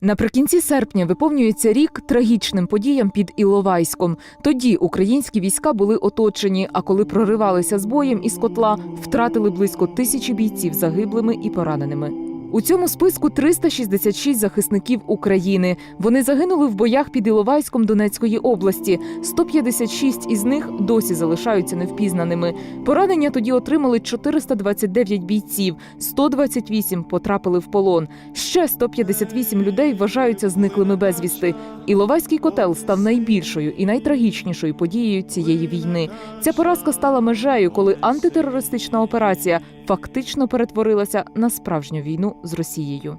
Наприкінці серпня виповнюється рік трагічним подіям під Іловайськом. Тоді українські війська були оточені. А коли проривалися з боєм із котла, втратили близько тисячі бійців загиблими і пораненими. У цьому списку 366 захисників України. Вони загинули в боях під Іловайськом Донецької області. 156 із них досі залишаються невпізнаними. Поранення тоді отримали 429 бійців, 128 потрапили в полон. Ще 158 людей вважаються зниклими безвісти. Іловайський котел став найбільшою і найтрагічнішою подією цієї війни. Ця поразка стала межею, коли антитерористична операція фактично перетворилася на справжню війну з Росією.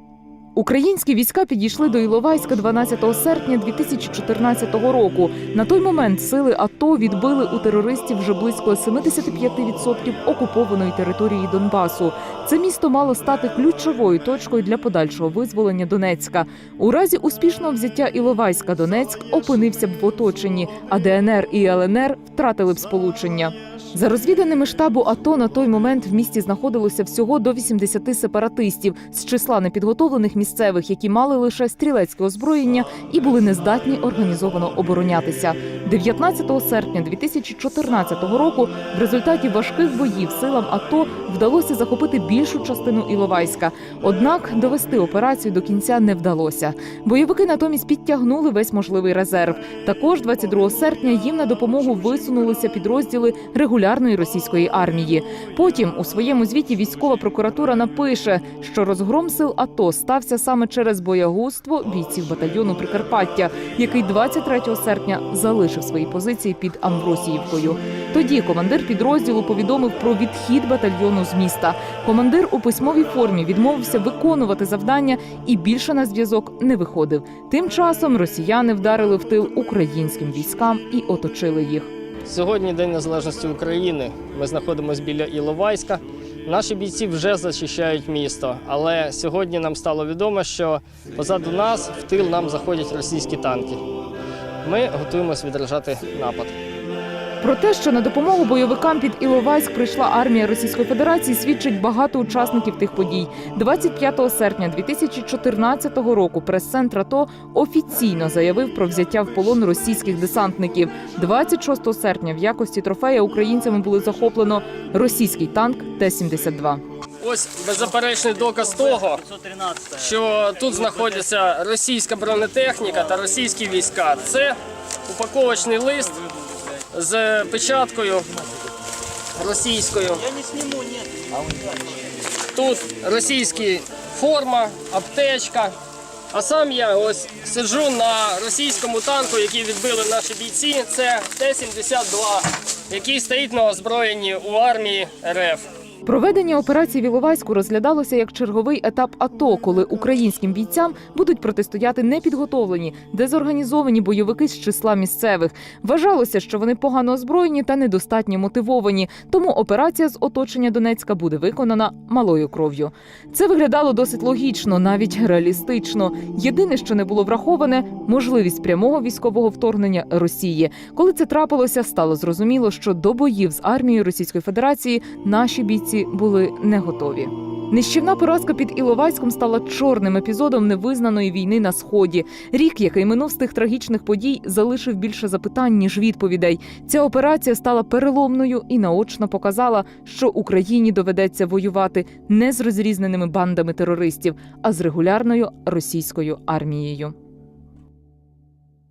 Українські війська підійшли до Іловайська 12 серпня 2014 року. На той момент сили АТО відбили у терористів вже близько 75% окупованої території Донбасу. Це місто мало стати ключовою точкою для подальшого визволення Донецька. У разі успішного взяття Іловайська Донецьк опинився б в оточенні, а ДНР і ЛНР втратили б сполучення. За розвіданими штабу АТО на той момент в місті знаходилося всього до 80 сепаратистів з числа непідготовлених місцевих, які мали лише стрілецьке озброєння і були нездатні організовано оборонятися. 19 серпня 2014 року в результаті важких боїв силам АТО вдалося захопити більшу частину Іловайська. Однак довести операцію до кінця не вдалося. Бойовики натомість підтягнули весь можливий резерв. Також 22 серпня їм на допомогу висунулися підрозділи регулярної російської армії. Потім у своєму звіті військова прокуратура напише, що розгром сил АТО стався саме через боягузтво бійців батальйону Прикарпаття, який 23 серпня залишив свої позиції під Амвросіївкою. Тоді командир підрозділу повідомив про відхід батальйону з міста. Командир у письмовій формі відмовився виконувати завдання і більше на зв'язок не виходив. Тим часом росіяни вдарили в тил українським військам і оточили їх. Сьогодні День Незалежності України. Ми знаходимося біля Іловайська. Наші бійці вже захищають місто, але сьогодні нам стало відомо, що позаду нас в тил нам заходять російські танки. Ми готуємося відражати напад. Про те, що на допомогу бойовикам під Іловайськ прийшла армія Російської Федерації, свідчить багато учасників тих подій. 25 серпня 2014 року прес-центр АТО офіційно заявив про взяття в полон російських десантників. 26 серпня в якості трофея українцями були захоплено російський танк Т-72. Ось беззаперечний доказ того, що тут знаходиться російська бронетехніка та російські війська. Це упаковочний лист з печаткою російською. Тут російська форма, аптечка. А сам я ось сиджу на російському танку, який відбили наші бійці. Це Т-72, який стоїть на озброєнні у армії РФ. Проведення операції в Іловайську розглядалося як черговий етап АТО, коли українським бійцям будуть протистояти непідготовлені, дезорганізовані бойовики з числа місцевих. Вважалося, що вони погано озброєні та недостатньо мотивовані. Тому операція з оточення Донецька буде виконана малою кров'ю. Це виглядало досить логічно, навіть реалістично. Єдине, що не було враховане можливість прямого військового вторгнення Росії. Коли це трапилося, стало зрозуміло, що до боїв з армією Російської Федерації наші бійці були не готові. Нищівна поразка під Іловайськом стала чорним епізодом невизнаної війни на сході. Рік, який минув з тих трагічних подій, залишив більше запитань ніж відповідей. Ця операція стала переломною і наочно показала, що Україні доведеться воювати не з розрізненими бандами терористів, а з регулярною російською армією.